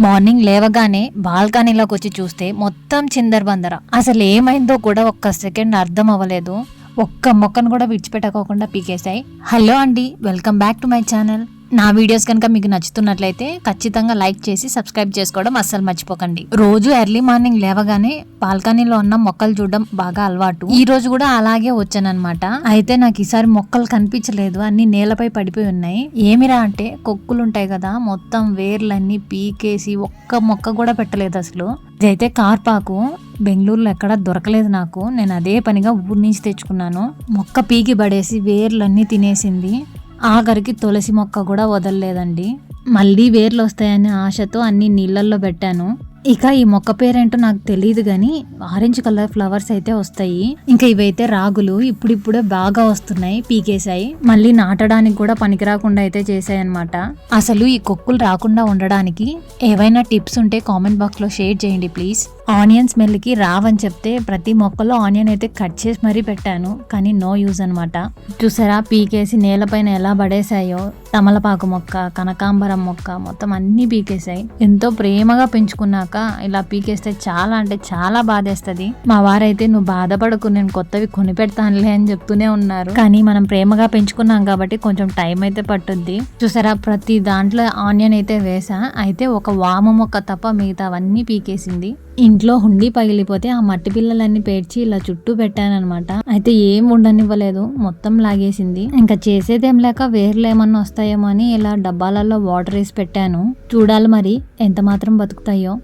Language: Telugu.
మార్నింగ్ లేవగానే బాల్కనీలోకి వచ్చి చూస్తే మొత్తం చిందర్ బందర అసలు ఏమైందో కూడా ఒక్క సెకండ్ అర్థం అవ్వలేదు. ఒక్క మొక్కను కూడా విడిచిపెట్టకోకుండా పీకేశాయి. హలో అండి welcome back to my channel. నా వీడియోస్ కనుక మీకు నచ్చుతున్నట్లయితే ఖచ్చితంగా లైక్ చేసి సబ్స్క్రైబ్ చేసుకోవడం అస్సలు మర్చిపోకండి. రోజు ఎర్లీ మార్నింగ్ లేవగానే బాల్కనీలో ఉన్న మొక్కలు చూడడం బాగా అలవాటు. ఈ రోజు కూడా అలాగే వచ్చానమాట అయితే నాకు ఈసారి మొక్కలు కనిపించలేదు. అన్ని నేలపై పడిపోయి ఉన్నాయి. ఏమిరా అంటే కొక్కులు ఉంటాయి కదా మొత్తం వేర్లన్నీ పీకేసి ఒక్క మొక్క కూడా పెట్టలేదు అసలు. ఇదైతే కార్పాకు. బెంగళూరులో ఎక్కడ దొరకలేదు నాకు. నేను అదే పనిగా ఊరి నుంచి తెచ్చుకున్నాను. మొక్క పీకి పడేసి వేర్లన్నీ తినేసింది. ఆఖరికి తులసి మొక్క కూడా వదలలేదండి. మళ్ళీ వేర్లు వస్తాయనే ఆశతో అన్ని నీళ్ళల్లో పెట్టాను. ఇక ఈ మొక్క పేరేంటో నాకు తెలియదు కానీ ఆరెంజ్ కలర్ ఫ్లవర్స్ అయితే వస్తాయి. ఇంకా ఇవైతే రాగులు ఇప్పుడిప్పుడే బాగా వస్తున్నాయి పీకేశాయి. మళ్ళీ నాటడానికి కూడా పనికిరాకుండా అయితే చేశాయి అనమాట అసలు ఈ కొక్కులు రాకుండా ఉండడానికి ఏవైనా టిప్స్ ఉంటే కామెంట్ బాక్స్లో షేర్ చేయండి ప్లీజ్. ఆనియన్ స్మెల్కి రావని చెప్తే ప్రతి మొక్కలో ఆనియన్ అయితే కట్ చేసి మరీ పెట్టాను కానీ నో యూజ్ అనమాట చూసారా పీకేసి నేలపైన ఎలా పడేశాయో. తమలపాకు మొక్క కనకాంబరం మొక్క మొత్తం అన్నీ పీకేశాయి. ఎంతో ప్రేమగా పెంచుకున్నాక ఇలా పీకేస్తే చాలా అంటే చాలా బాధేస్తుంది. మా వారైతే నువ్వు బాధపడకు నేను కొత్తవి కొని పెడతానులే అని చెప్తూనే ఉన్నారు. కానీ మనం ప్రేమగా పెంచుకున్నాం కాబట్టి కొంచెం టైం అయితే పట్టుద్ది. చూసారా ప్రతి దాంట్లో ఆనియన్ అయితే వేసా అయితే ఒక వామ మొక్క తప్ప మిగతావన్నీ పీకేసింది. ఇంట్లో హుండీ పగిలిపోతే ఆ మట్టి పిల్లలన్నీ పేర్చి ఇలా చుట్టూ పెట్టానమాట అయితే ఏం ఉండనివ్వలేదు మొత్తం లాగేసింది. ఇంకా చేసేదేం లేక వేర్లు ఏమన్నా వస్తాయేమో అని ఇలా డబ్బాలలో వాటర్ వేసి పెట్టాను. చూడాలి మరి ఎంత మాత్రం బతుకుతాయో.